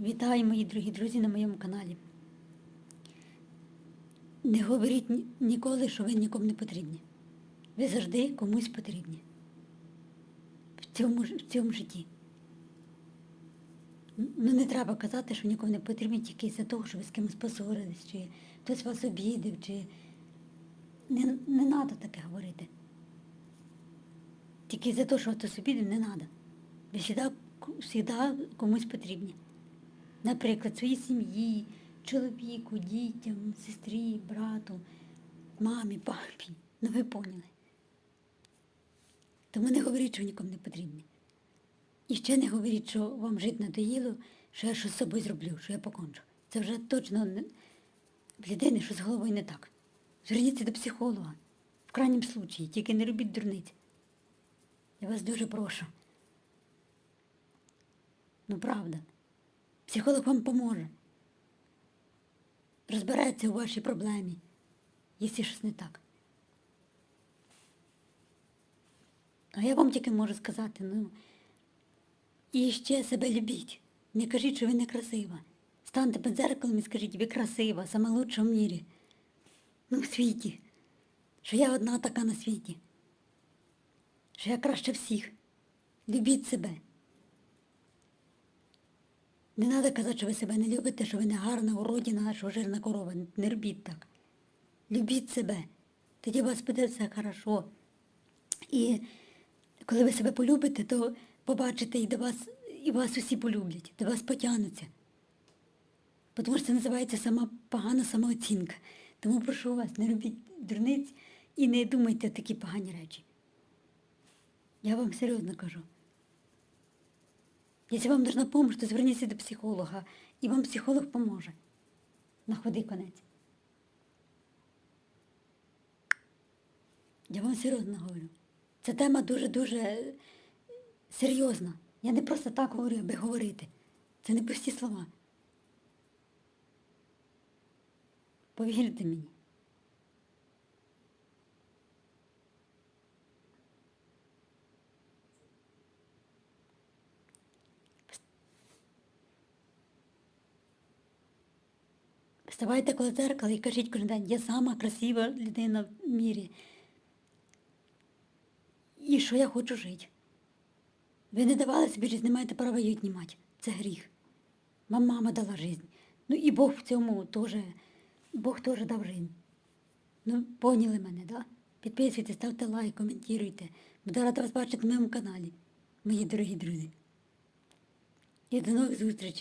Вітаю, мої дорогі друзі, на моєму каналі. Не говоріть ніколи, що ви нікому не потрібні. Ви завжди комусь потрібні. В цьому, в цьому житті. Ну не треба казати, що нікому не потрібні тільки за того, що ви з кимось посварились, чи хтось вас обідав, чи не, не треба таке говорити. Тільки за те, що хтось обідав, не треба. Ви завжди комусь потрібні. Наприклад, своїй сім'ї, чоловіку, дітям, сестрі, брату, мамі, папі. Ну ви поняли. Тому не говоріть, що нікому не потрібні. І ще не говоріть, що вам жити надоїло, що я щось з собою зроблю, що я покончу. Це вже точно не... людини щось з головою не так. Зверніться до психолога. В крайнім случаї, тільки не робіть дурниць. Я вас дуже прошу. Ну правда. Психолог вам поможе. Розбереться у вашій проблемі, якщо щось не так. А я вам тільки можу сказати, ну, і ще себе любіть. Не кажіть, що ви не красива. Станьте під дзеркалом і скажіть, ви красива, саме лучша в мірі. Ну, в світі. Що я одна така на світі. Що я краще всіх. Любіть себе. Не треба казати, що ви себе не любите, що ви не гарна, уродіна, що жирна корова. Не робіть так. Любіть себе. Тоді у вас буде все хорошо. І коли ви себе полюбите, то побачите і до вас, і вас усі полюблять, до вас потягнуться. Тому що це називається сама погана самооцінка. Тому прошу вас, не робіть дурниць і не думайте такі погані речі. Я вам серйозно кажу. Якщо вам нужна допомога, то зверніться до психолога, і вам психолог поможе. На ходи конець. Я вам серйозно говорю. Ця тема дуже-дуже серйозна. Я не просто так говорю, аби говорити. Це не пусті слова. Повірте мені. Вставайте коло дзеркала і кажіть кожен день, я сама красива людина в мірі. І що я хочу жити. Ви не давали собі життя, не маєте права її віднімати. Це гріх. Вам мама дала життя. Ну і Бог в цьому теж, Бог теж дав життя. Ну, поняли мене, да? Підписуйтесь, ставте лайк, коментуйте. Буду рада вас бачити на моєму каналі, мої дорогі друзі. І до нових зустрічей.